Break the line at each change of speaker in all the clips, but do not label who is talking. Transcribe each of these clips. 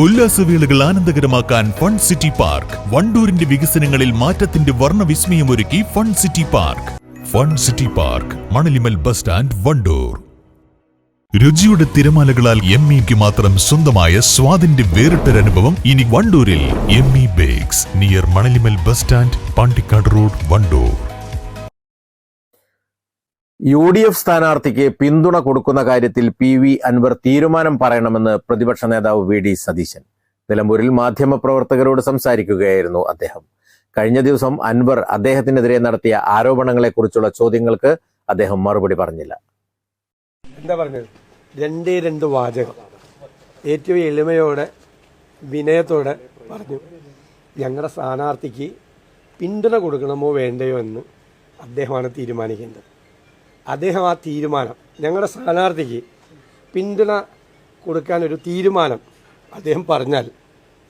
ഉല്ലാസവേളകൾ ആനന്ദകരമാക്കാൻ fun city park. വണ്ടൂരിന്റെ വികസനങ്ങളിൽ മാറ്റത്തിന്റെ വർണവിസ്മയമൊരുക്കി fun city park. Fun city park Manalimal bus stand Vandoor. രുചിയുടെ തിരമാലകളാൽ എം ഇക്ക് മാത്രം സ്വന്തമായ സ്വാദിന്റെ വേറിട്ടൊരനുഭവം ഇനി വണ്ടൂരിൽ. M E bakes near Manalimal bus stand Pandikkad road Vandoor.
U D F സ്ഥാനാർത്ഥിക്ക് പിന്തുണ കൊടുക്കുന്ന കാര്യത്തിൽ പി വി അൻവർ തീരുമാനം പറയണമെന്ന് പ്രതിപക്ഷ നേതാവ് വി ഡി സതീശൻ. നിലമ്പൂരിൽ മാധ്യമപ്രവർത്തകരോട് സംസാരിക്കുകയായിരുന്നു അദ്ദേഹം. കഴിഞ്ഞ ദിവസം അൻവർ അദ്ദേഹത്തിനെതിരെ നടത്തിയ ആരോപണങ്ങളെക്കുറിച്ചുള്ള ചോദ്യങ്ങൾക്ക് അദ്ദേഹം മറുപടി പറഞ്ഞില്ല.
എന്താ പറഞ്ഞത്? രണ്ടേ രണ്ട് വാചകം. ഏറ്റവും എളിമയോടെ വിനയത്തോടെ പറഞ്ഞു. ഞങ്ങളുടെ സ്ഥാനാർത്ഥിക്ക് പിന്തുണ കൊടുക്കണമോ വേണ്ടയോ എന്ന് അദ്ദേഹമാണ് തീരുമാനിക്കേണ്ടത്. അദ്ദേഹം ആ തീരുമാനം ഞങ്ങളുടെ സ്ഥാനാർത്ഥിക്ക് പിന്തുണ കൊടുക്കാൻ ഒരു തീരുമാനം അദ്ദേഹം പറഞ്ഞാൽ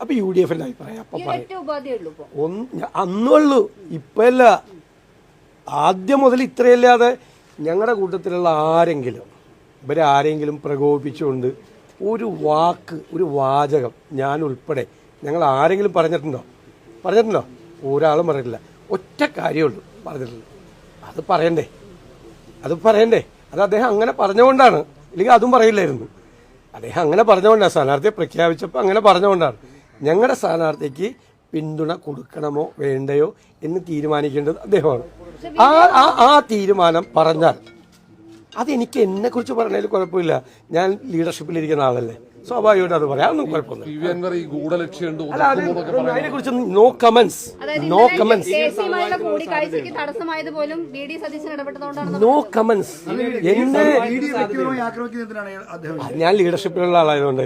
അപ്പോൾ യു ഡി എഫിന്റെ അഭിപ്രായം അപ്പം പറയും. ഒന്ന് അന്നുള്ളൂ ഇപ്പല്ല ആദ്യം മുതൽ ഇത്രയല്ലാതെ ഞങ്ങളുടെ കൂട്ടത്തിലുള്ള ആരെങ്കിലും ഇവരെ ആരെങ്കിലും പ്രകോപിപ്പിച്ചുകൊണ്ട് ഒരു വാക്ക് ഒരു വാചകം ഞാൻ ഉൾപ്പെടെ ഞങ്ങൾ ആരെങ്കിലും പറഞ്ഞിട്ടുണ്ടോ? പറഞ്ഞിട്ടുണ്ടോ? ഒരാളും പറഞ്ഞിട്ടില്ല. ഒറ്റ കാര്യമുള്ളൂ പറഞ്ഞിട്ടുള്ളൂ അത് പറയണ്ടേ? അത് പറയണ്ടേ. അത് അദ്ദേഹം അങ്ങനെ പറഞ്ഞുകൊണ്ടാണ്. ഇല്ലെങ്കിൽ അതും പറയില്ലായിരുന്നു. അദ്ദേഹം അങ്ങനെ പറഞ്ഞുകൊണ്ടാണ്. സ്ഥാനാർത്ഥിയെ പ്രഖ്യാപിച്ചപ്പോൾ അങ്ങനെ പറഞ്ഞുകൊണ്ടാണ്. ഞങ്ങളുടെ സ്ഥാനാർത്ഥിക്ക് പിന്തുണ കൊടുക്കണമോ വേണ്ടയോ എന്ന് തീരുമാനിക്കേണ്ടത് അദ്ദേഹമാണ്. ആ ആ ആ തീരുമാനം പറഞ്ഞാൽ അതെനിക്ക് എന്നെക്കുറിച്ച് പറഞ്ഞതിൽ കുഴപ്പമില്ല. ഞാൻ ലീഡർഷിപ്പിലിരിക്കുന്ന ആളല്ലേ. സ്വാഭാവികമായിട്ട് അത് പറയാം. അതൊന്നും കുഴപ്പമൊന്നും
പി വി അൻവർ ഈ ഗൂഢലക്ഷ്യമുണ്ട്
അല്ല അത് അതിനെ കുറിച്ച് നോ കമന്റ്സ്
അതായത്
നോ കമന്റ്സ് നോ കമന്റ്സ് എന്നെ ഞാൻ ലീഡർഷിപ്പിലുള്ള ആളായതുകൊണ്ട്.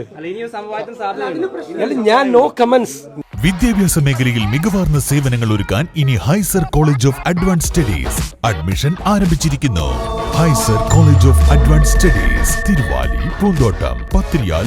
അല്ല, ഞാൻ നോ കമന്റ്സ്
വിദ്യാഭ്യാസ മേഖലയിൽ മികവാർന്ന സേവനങ്ങൾ ഒരുക്കാൻ ഇനി Hyser college of advance studies admission ആരംഭിച്ചിരിക്കുന്നു. Hyser college of advance studies Thiruvali Poonthottam Pathiriyal